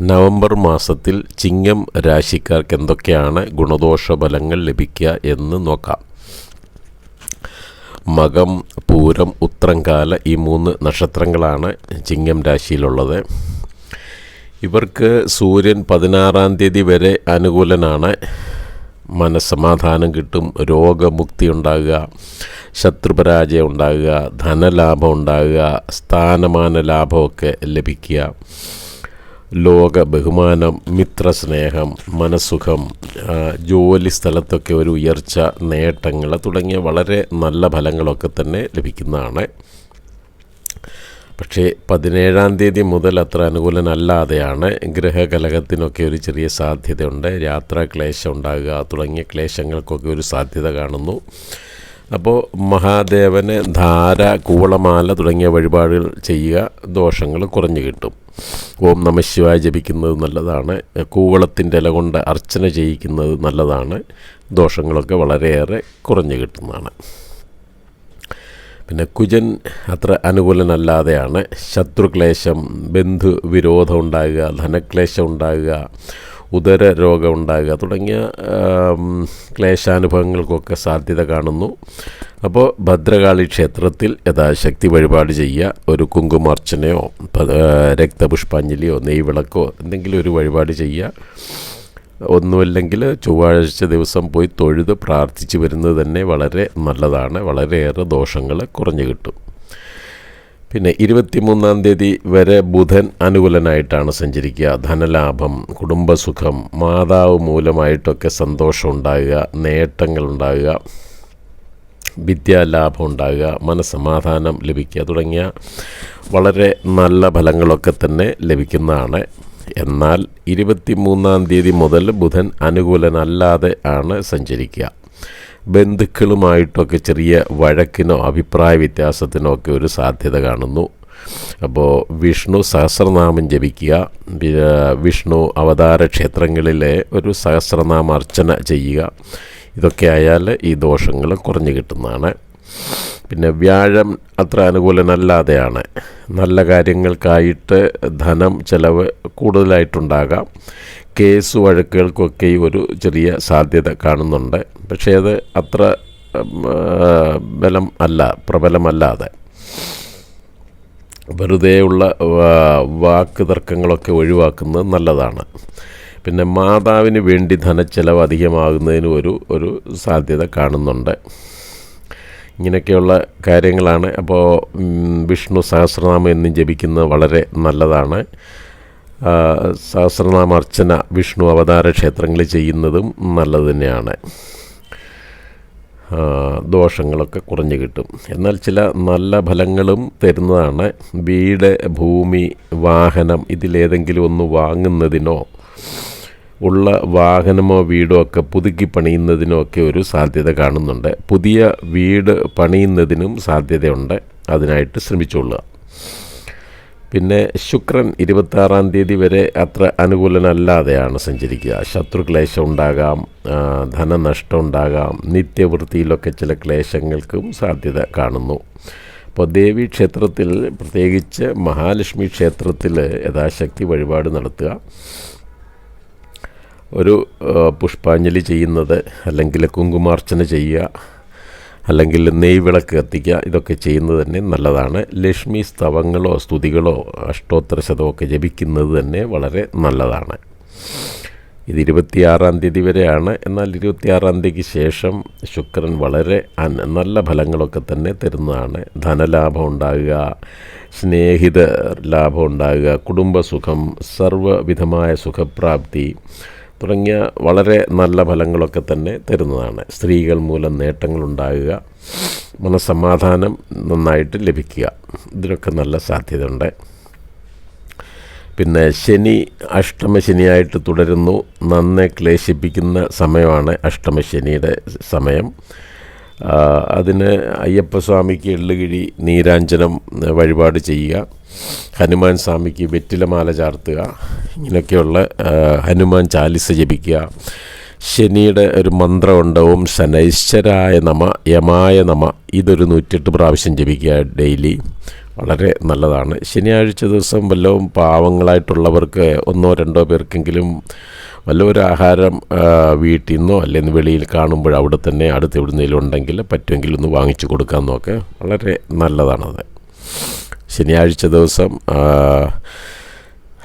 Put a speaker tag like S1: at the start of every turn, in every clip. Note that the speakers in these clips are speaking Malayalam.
S1: നവംബർ മാസത്തിൽ ചിങ്ങം രാശിക്കാർക്ക് എന്തൊക്കെയാണ് ഗുണദോഷ ഫലങ്ങൾ ലഭിക്കുക എന്ന് നോക്കാം. മകം പൂരം ഉത്രംകാല ഈ മൂന്ന് നക്ഷത്രങ്ങളാണ് ചിങ്ങം രാശിയിലുള്ളത്. ഇവർക്ക് സൂര്യൻ പതിനാറാം തീയതി വരെ അനുകൂലനാണ്. മനസ്സമാധാനം കിട്ടും രോഗമുക്തി ഉണ്ടാകുക ശത്രുപരാജയം ഉണ്ടാകുക ധനലാഭം ഉണ്ടാകുക സ്ഥാനമാന ലാഭമൊക്കെ ലഭിക്കുക. ലോക ബഹുമാനം മിത്രസ്നേഹം മനസ്സുഖം ജോലി സ്ഥലത്തൊക്കെ ഒരു ഉയർച്ച നേട്ടങ്ങൾ തുടങ്ങിയ വളരെ നല്ല ഫലങ്ങളൊക്കെ തന്നെ ലഭിക്കുന്നതാണ്. പക്ഷേ പതിനേഴാം തീയതി മുതൽ അത്ര അനുകൂലനല്ലാതെയാണ് ഗ്രഹകലഹത്തിനൊക്കെ ഒരു ചെറിയ സാധ്യതയുണ്ട്. യാത്രാ ക്ലേശം ഉണ്ടാകുക തുടങ്ങിയ ക്ലേശങ്ങൾക്കൊക്കെ ഒരു സാധ്യത കാണുന്നു. അപ്പോൾ മഹാദേവന് ധാര കൂളമാല തുടങ്ങിയ വഴിപാടുകൾ ചെയ്യുക ദോഷങ്ങൾ കുറഞ്ഞു കിട്ടും. ഓം നമ ശിവായ ജപിക്കുന്നത് നല്ലതാണ്. കൂവളത്തിന്റെ ഇല കൊണ്ട് അർച്ചന ചെയ്യിക്കുന്നത് നല്ലതാണ്. ദോഷങ്ങളൊക്കെ വളരെയേറെ കുറഞ്ഞു കിട്ടുന്നതാണ്. പിന്നെ കുജൻ അത്ര അനുകൂലനല്ലാതെയാണ്. ശത്രുക്ലേശം ബന്ധു വിരോധം ഉണ്ടാകുക ധനക്ലേശം ഉണ്ടാകുക ഉദര രോഗം ഉണ്ടാകുക തുടങ്ങിയ ക്ലേശാനുഭവങ്ങൾക്കൊക്കെ സാധ്യത കാണുന്നു. അപ്പോൾ ഭദ്രകാളി ക്ഷേത്രത്തിൽ യഥാശക്തി വഴിപാട് ചെയ്യുക. ഒരു കുങ്കുമാർച്ചനയോ രക്തപുഷ്പാഞ്ജലിയോ നെയ്വിളക്കോ എന്തെങ്കിലും ഒരു വഴിപാട് ചെയ്യുക. ഒന്നുമില്ലെങ്കിൽ ചൊവ്വാഴ്ച ദിവസം പോയി തൊഴുത് പ്രാർത്ഥിച്ചു വരുന്നത് തന്നെ വളരെ നല്ലതാണ്. വളരെയേറെ ദോഷങ്ങൾ കുറഞ്ഞു കിട്ടും. പിന്നെ ഇരുപത്തിമൂന്നാം തീയതി വരെ ബുധൻ അനുകൂലനായിട്ടാണ് സഞ്ചരിക്കുക. ധനലാഭം കുടുംബസുഖം മാതാവ് മൂലമായിട്ടൊക്കെ സന്തോഷം ഉണ്ടാകുക നേട്ടങ്ങൾ ഉണ്ടാകുക വിദ്യാലാഭം ഉണ്ടാകുക മനസ്സമാധാനം ലഭിക്കുക തുടങ്ങിയ വളരെ നല്ല ഫലങ്ങളൊക്കെ തന്നെ ലഭിക്കുന്നതാണ്. എന്നാൽ ഇരുപത്തിമൂന്നാം തീയതി മുതൽ ബുധൻ അനുകൂലനല്ലാതെ ആണ് സഞ്ചരിക്കുക. ബന്ധുക്കളുമായിട്ടൊക്കെ ചെറിയ വഴക്കിനോ അഭിപ്രായ വ്യത്യാസത്തിനോ ഒക്കെ ഒരു സാധ്യത കാണുന്നു. അപ്പോൾ വിഷ്ണു സഹസ്രനാമം ജപിക്കുക. വിഷ്ണു അവതാര ക്ഷേത്രങ്ങളിലെ ഒരു സഹസ്രനാമ അർച്ചന ചെയ്യുക. ഇതൊക്കെ ആയാൽ ഈ ദോഷങ്ങൾ കുറഞ്ഞു കിട്ടുന്നതാണ്. പിന്നെ വ്യാഴം അത്ര അനുകൂലനല്ലാതെയാണ്. നല്ല കാര്യങ്ങൾക്കായിട്ട് ധനം ചിലവ് കൂടുതലായിട്ടുണ്ടാകാം. കേസ് വഴക്കുകൾക്കൊക്കെ ഒരു ചെറിയ സാധ്യത കാണുന്നുണ്ട്. പക്ഷേ അത് അത്ര ബലം അല്ല പ്രബലമല്ലാതെ. വെറുതെയുള്ള വാക്ക് തർക്കങ്ങളൊക്കെ ഒഴിവാക്കുന്നത് നല്ലതാണ്. പിന്നെ മാതാവിന് വേണ്ടി ധനച്ചെലവ് അധികമാകുന്നതിന് ഒരു ഒരു സാധ്യത കാണുന്നുണ്ട്. ഇങ്ങനെയൊക്കെയുള്ള കാര്യങ്ങളാണ്. അപ്പോൾ വിഷ്ണു സഹസ്രനാമം എന്നും ജപിക്കുന്നത് വളരെ നല്ലതാണ്. ആ, സഹസ്രനാമ വിഷ്ണു അവതാര ക്ഷേത്രങ്ങളിൽ ചെയ്യുന്നതും നല്ലത് തന്നെയാണ്. ദോഷങ്ങളൊക്കെ കുറഞ്ഞു കിട്ടും. എന്നാൽ ചില നല്ല ഫലങ്ങളും തരുന്നതാണ്. വീട് ഭൂമി വാഹനം ഇതിലേതെങ്കിലും ഒന്ന് വാങ്ങുന്നതിനോ ഉള്ള വാഹനമോ വീടോ ഒക്കെ പുതുക്കി പണിയുന്നതിനോ ഒക്കെ ഒരു സാധ്യത കാണുന്നുണ്ട്. പുതിയ വീട് പണിയുന്നതിനും സാധ്യതയുണ്ട്. അതിനായിട്ട് ശ്രമിച്ചുകൊള്ളുക പിന്നെ ശുക്രൻ ഇരുപത്താറാം തീയതി വരെ അത്ര അനുകൂലനല്ലാതെയാണ് സഞ്ചരിക്കുക. ശത്രുക്ലേശം ഉണ്ടാകാം ധനനഷ്ടം ഉണ്ടാകാം നിത്യവൃത്തിയിലൊക്കെ ചില ക്ലേശങ്ങൾക്കും സാധ്യത കാണുന്നു. അപ്പോൾ ദേവി ക്ഷേത്രത്തിൽ പ്രത്യേകിച്ച് മഹാലക്ഷ്മി ക്ഷേത്രത്തിൽ യഥാശക്തി വഴിപാട് നടത്തുക. ഒരു പുഷ്പാഞ്ജലി ചെയ്യുന്നത് അല്ലെങ്കിൽ കുങ്കുമാർച്ചന ചെയ്യുക. അല്ലെങ്കിൽ നെയ് വിളക്ക് കത്തിക്കുക ഇതൊക്കെ ചെയ്യുന്നത് തന്നെ നല്ലതാണ്. ലക്ഷ്മി സ്തവങ്ങളോ സ്തുതികളോ അഷ്ടോത്തര ശതമൊക്കെ ജപിക്കുന്നത് തന്നെ വളരെ നല്ലതാണ്. ഇത് ഇരുപത്തിയാറാം തീയതി വരെയാണ്. എന്നാൽ ഇരുപത്തിയാറാം തീയതിക്ക് ശേഷം ശുക്രൻ വളരെ നല്ല ഫലങ്ങളൊക്കെ തന്നെ തരുന്നതാണ്. ധനലാഭം ഉണ്ടാകുക സ്നേഹിത ലാഭം ഉണ്ടാകുക കുടുംബസുഖം സർവവിധമായ സുഖപ്രാപ്തി തുടങ്ങിയ വളരെ നല്ല ഫലങ്ങളൊക്കെ തന്നെ തരുന്നതാണ്. സ്ത്രീകൾ മൂലം നേട്ടങ്ങളുണ്ടാകുക മനസ്സമാധാനം നന്നായിട്ട് ലഭിക്കുക. ഇതിനൊക്കെ നല്ല സാധ്യതയുണ്ട്. പിന്നെ ശനി അഷ്ടമശനിയായിട്ട് തുടരുന്നു. നന്നെ ക്ലേശിപ്പിക്കുന്ന സമയമാണ് അഷ്ടമശനിയുടെ സമയം. അതിന് അയ്യപ്പസ്വാമിക്ക് എള്ളുകിഴി നീരാഞ്ജനം വഴിപാട് ചെയ്യുക. ഹനുമാൻ സ്വാമിക്ക് വെറ്റിലമാല ചാർത്തുക. ഇങ്ങനെയൊക്കെയുള്ള ഹനുമാൻ ചാലിസ ജപിക്കുക. ശനിയുടെ ഒരു മന്ത്രമുണ്ട് ഓം ശനൈശ്വരായ നമ യമായ നമ. ഇതൊരു നൂറ്റെട്ട് പ്രാവശ്യം ജപിക്കുക ഡെയിലി. വളരെ നല്ലതാണ്. ശനിയാഴ്ച ദിവസം വല്ലതും പാവങ്ങളായിട്ടുള്ളവർക്ക് ഒന്നോ രണ്ടോ പേർക്കെങ്കിലും വല്ല ഒരു ആഹാരം വീട്ടിൽ നിന്നോ അല്ലെങ്കിൽ വെളിയിൽ കാണുമ്പോൾ അവിടെ തന്നെ അടുത്ത് എവിടുന്നേലും ഉണ്ടെങ്കിൽ പറ്റുമെങ്കിൽ ഒന്ന് വാങ്ങിച്ചു കൊടുക്കാമെന്നൊക്കെ വളരെ നല്ലതാണത് ശനിയാഴ്ച ദിവസം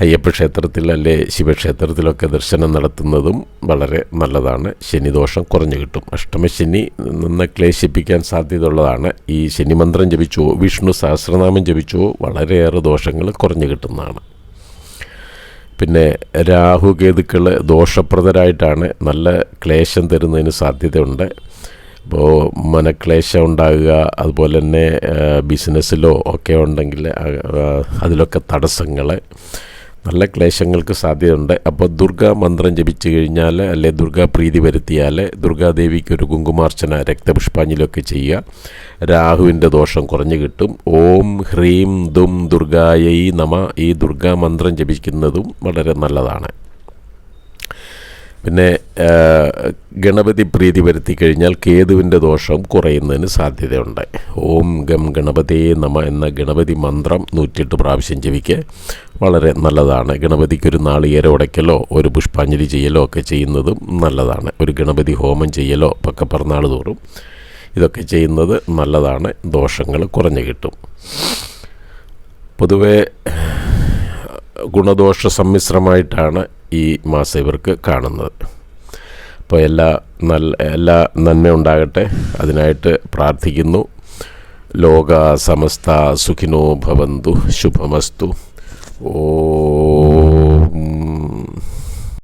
S1: അയ്യപ്പ ക്ഷേത്രത്തിൽ അല്ലെ ശിവക്ഷേത്രത്തിലൊക്കെ ദർശനം നടത്തുന്നതും വളരെ നല്ലതാണ്. ശനിദോഷം കുറഞ്ഞു കിട്ടും. അഷ്ടമശനി നിന്ന് ക്ലേശിപ്പിക്കാൻ സാധ്യതയുള്ളതാണ്. ഈ ശനിമന്ത്രം ജപിച്ചോ വിഷ്ണു സഹസ്രനാമം ജപിച്ചോ വളരെയേറെ ദോഷങ്ങൾ കുറഞ്ഞു കിട്ടുന്നതാണ്. പിന്നെ രാഹുകേതുക്കൾ ദോഷപ്രദരായിട്ടാണ് നല്ല ക്ലേശം തരുന്നതിന് സാധ്യതയുണ്ട്. അപ്പോൾ മനക്ലേശം ഉണ്ടാകുക അതുപോലെ തന്നെ ബിസിനസ്സിലോ ഒക്കെ ഉണ്ടെങ്കിൽ അതിലൊക്കെ തടസ്സങ്ങൾ നല്ല ക്ലേശങ്ങൾക്ക് സാധ്യതയുണ്ട്. അപ്പോൾ ദുർഗാ മന്ത്രം ജപിച്ചു കഴിഞ്ഞാൽ അല്ലെ ദുർഗാ പ്രീതി വരുത്തിയാൽ ദുർഗാദേവിക്ക് ഒരു കുങ്കുമാർച്ചന രക്തപുഷ്പാഞ്ജലിയൊക്കെ ചെയ്യുക. രാഹുവിന്റെ ദോഷം കുറഞ്ഞു കിട്ടും. ഓം ഹ്രീം ദും ദുർഗായൈ നമ ഈ ദുർഗാ മന്ത്രം ജപിക്കുന്നതും വളരെ നല്ലതാണ്. പിന്നെ ഗണപതി പ്രീതി വരുത്തി കഴിഞ്ഞാൽ കേതുവിന്റെ ദോഷം കുറയുന്നതിന് സാധ്യതയുണ്ട്. ഓം ഗം ഗണപതേ നമ എന്ന ഗണപതി മന്ത്രം നൂറ്റിയെട്ട് പ്രാവശ്യം ജപിക്കുക വളരെ നല്ലതാണ്. ഗണപതിക്കൊരു നാളികേരം ഉടയ്ക്കലോ ഒരു പുഷ്പാഞ്ജലി ചെയ്യലോ ഒക്കെ ചെയ്യുന്നതും നല്ലതാണ്. ഒരു ഗണപതി ഹോമം ചെയ്യലോ ഒക്കെ പിറന്നാൾ തോറും ഇതൊക്കെ ചെയ്യുന്നത് നല്ലതാണ്. ദോഷങ്ങൾ കുറഞ്ഞു കിട്ടും. പൊതുവേ ഗുണദോഷ സമ്മിശ്രമായിട്ടാണ് ഈ മാസം ഇവർക്ക് കാണുന്നത്. അപ്പോൾ എല്ലാ നല്ല എല്ലാ നന്മ ഉണ്ടാകട്ടെ. അതിനായിട്ട് പ്രാർത്ഥിക്കുന്നു. ലോക സമസ്ത സുഖിനോ ഭവന്തു. ശുഭമസ്തു. ഓ